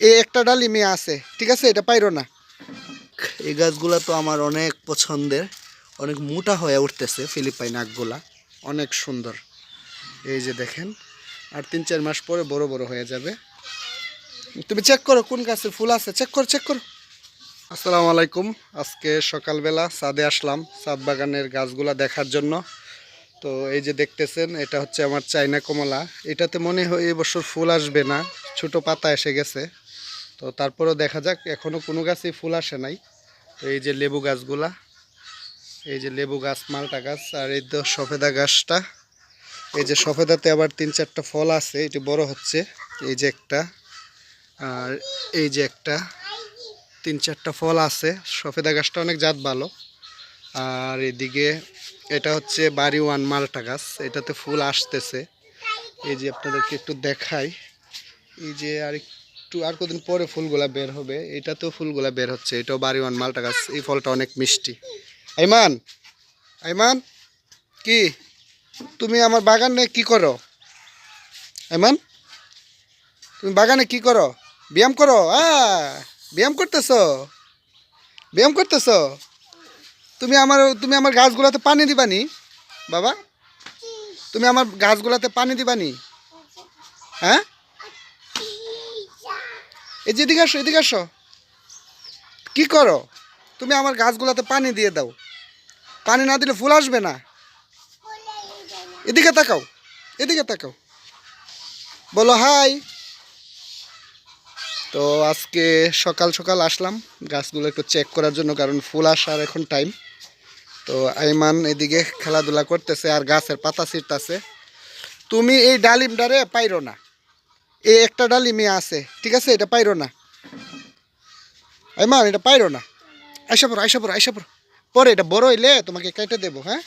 এই একটা ডালি মেয়ে আছে, ঠিক আছে? এটা পাইরো না। এই গাছগুলা তো আমার অনেক পছন্দের, অনেক মোটা হয়ে উঠতেছে ফিলিপাইন আখগুলা অনেক সুন্দর। এই যে দেখেন, আর তিন চার মাস পরে বড় বড় হয়ে যাবে। তুমি চেক করো কোন গাছের ফুল আছে চেক করো চেক করো। আসসালামু আলাইকুম। আজকে সকালবেলা সাদে আসলাম সাদ বাগানের গাছগুলা দেখার জন্য। তো এই যে দেখতেছেন, এটা হচ্ছে আমার চাইনা কমলা। এটাতে মনে হয় এবছর ফুল আসবে না, ছোট পাতা এসে গেছে। তো তারপরেও দেখা যাক এখনও কোনো গাছেই ফুল আসে নাই। তো এই যে লেবু গাছগুলা, এই যে লেবু গাছ, মালটা গাছ, আর এই তো সফেদা গাছটা। এই যে সফেদাতে আবার তিন চারটা ফল আছে, এটি বড় হচ্ছে, এই যে একটা, আর এই যে একটা, তিন চারটা ফল আছে। সফেদা গাছটা অনেক জাত ভালো, আর এদিকে এটা হচ্ছে বাড়ি ওয়ান মালটা গাছ, এটাতে ফুল আসতেছে। এই যে আপনাদেরকে একটু দেখাই, এই যে আর একটু আর কদিন পরে ফুলগুলা বের হবে এটা তো ফুলগুলা বের হচ্ছে, এটাও বাড়ি ওয়ান মালটা গাছ, এই ফলটা অনেক মিষ্টি। আইমান আইমান, কি? তুমি আমার বাগানে কি করো? আইমান, তুমি বাগানে কি করো? ব্যায়াম করো? আ, ব্যায়াম করতেছ? ব্যায়াম করতেছ? তুমি আমার তুমি আমার গাছগুলোতে পানি দিবানি? বাবা, তুমি আমার গাছগুলোতে পানি দিবানি? হ্যাঁ? এই যে এদিকে আসো এদিকে আসো। কি করো? তুমি আমার গাছগুলোতে পানি দিয়ে দাও। পানি না দিলে ফুল আসবে না। এদিকে তাকাও এদিকে তাকাও। বলো, হাই। তো আজকে সকাল সকাল আসলাম, গাছগুলো একটু চেক করার জন্য, কারণ ফুল আসার এখন টাইম তো আইমান এদিকে খেলাধুলা করতেছে আর গাছের পাতা ছিটতেছে তুমি এই ডালিমটারে পাইরো না। এই একটা ডালি মেয়ে আছে, ঠিক আছে? এটা পাইরো না। আইমান এটা পাইরো না। আইসা পড়ো আইসা পড়ো আইসা পড়ো। পরে এটা বড় হইলে তোমাকে কেটে দেবো হ্যাঁ?